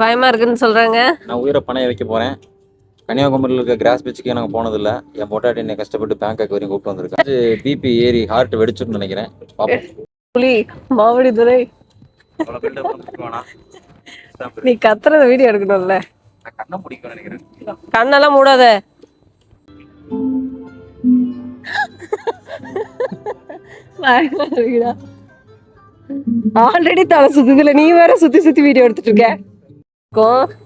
பயமா இருக்குன்னு சொல்றாங்க. நான் உயிரை பணைய வைக்க போறேன். கன்னியாகுமரியில் இருக்க கிராஸ் பீச்சுக்கே நாங்கள் போனதில்ல. என் பொட்டாட்டி என்னை கஷ்டப்பட்டு பேங்காக் வரையும் கூப்பிட்டு வந்திருக்கேன் பிபி ஏறி ஹார்ட் வெடிச்சுன்னு நினைக்கிறேன். புலி மாவடி துரை. நீ கத்துறத வீடியோ எடுக்கணும்ல. கண்ணெல்லாம் மூடாத. ஆல்ரெடி தலை சுத்துதுல நீ வேற சுத்தி சுத்தி வீடியோ எடுத்துட்டு இருக்க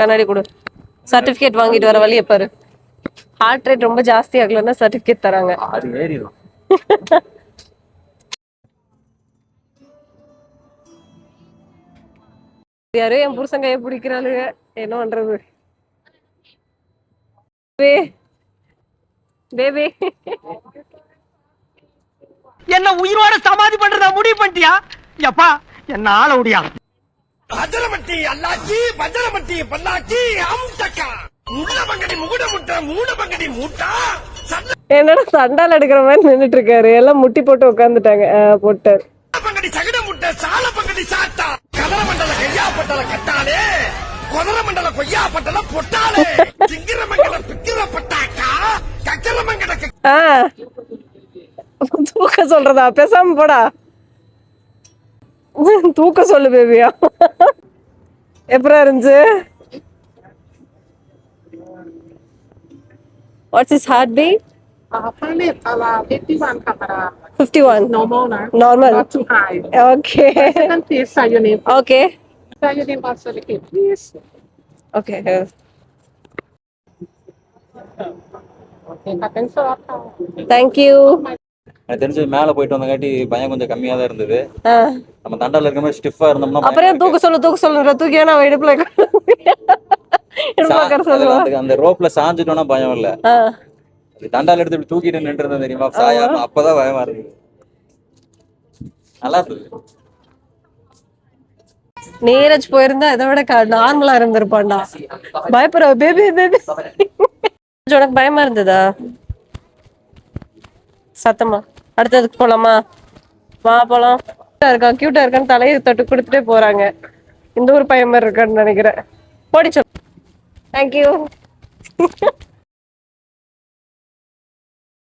கண்ணாடி கொடு. சர்டிபிகேட் வாங்கிட்டு வர வழியை பாரு. ஹார்ட் ரேட் ரொம்ப ஜாஸ்தி ஆகலன்னா சர்டிபிகேட் தராங்க. அது ஏறிடும் யாரோ? என் புருஷன் கையை பிடிக்கிறாளுங்க. என்ன பண்றது? பேபி என்ன உயிரோட சமாதி பண்றதா முடிவு பண்ணிட்டியா? எப்பா என்ன ஆள முடியா பஜரமட்டி அல்லாச்சி பஜரமட்டி பல்லாச்சி அம்சக்கா முள்ள பங்கடி முகுட முட்டை மூட பங்கடி மூட்டா. என்னடா சண்டால் எடுக்கிற மாதிரி நின்னுட்டு இருக்காரு எல்லாம் முட்டி போட்டு உட்காந்துட்டாங்க போட்டார். பங்கடி சகட முட்டை சால பங்கடி சாத்தா. கதர மண்டல கையா பட்டல கட்டாலே கொதர மண்டல கொய்யா பட்டல பொட்டாலே சிங்கிர மங்கல பிக்கிர பட்டாக்கா. கக்கர மங்கட ஆ. தூக்க சொல்றதா பேசாம போடா தூக்க சொல்லு பேபியா எப்பரா இருந்துச்சு what's is heartbeat Apparently, uh, 51 camera. 51 Normal now. Normal. Not too high. okay Second please, say your name. okay Say your name also, okay, please. okay Okay, attention. thank you எனக்கு தெரிஞ்சு மேலே போயிட்டு வந்தங்காட்டி பயம் கொஞ்சம் கம்மியாக தான் இருந்தது. நம்ம தண்டால இருக்க மாதிரி ஸ்டிஃபாக இருந்தோம்னா அப்புறம் தூக்க சொல்லு தூக்க சொல்லுன்ற தூக்கி ஏன்னா இடுப்புல அந்த- ரோப்ல சாஞ்சிட்டோம்னா பயம் இல்ல. தண்டால எடுத்து இப்படி தூக்கிட்டு நின்று தெரியுமா? சாயாம அப்பதான் பயமா இருந்தது. நல்லா இருந்தது. நீரஜ் போயிருந்தா இதை விட நார்மலா இருந்திருப்பான்டா. பயப்படுற பேபி பேபி உனக்கு பயமா இருந்ததா? சத்தமா. அடுத்ததுக்கு போலாமா? வா போலாம். கியூட்டா இருக்கான் கியூட்டா இருக்கான்னு தலையை தொட்டு கொடுத்துட்டே போறாங்க. இந்த ஒரு பையன் மாதிரி இருக்கான்னு நினைக்கிறேன். போடி சொல். தேங்க்யூ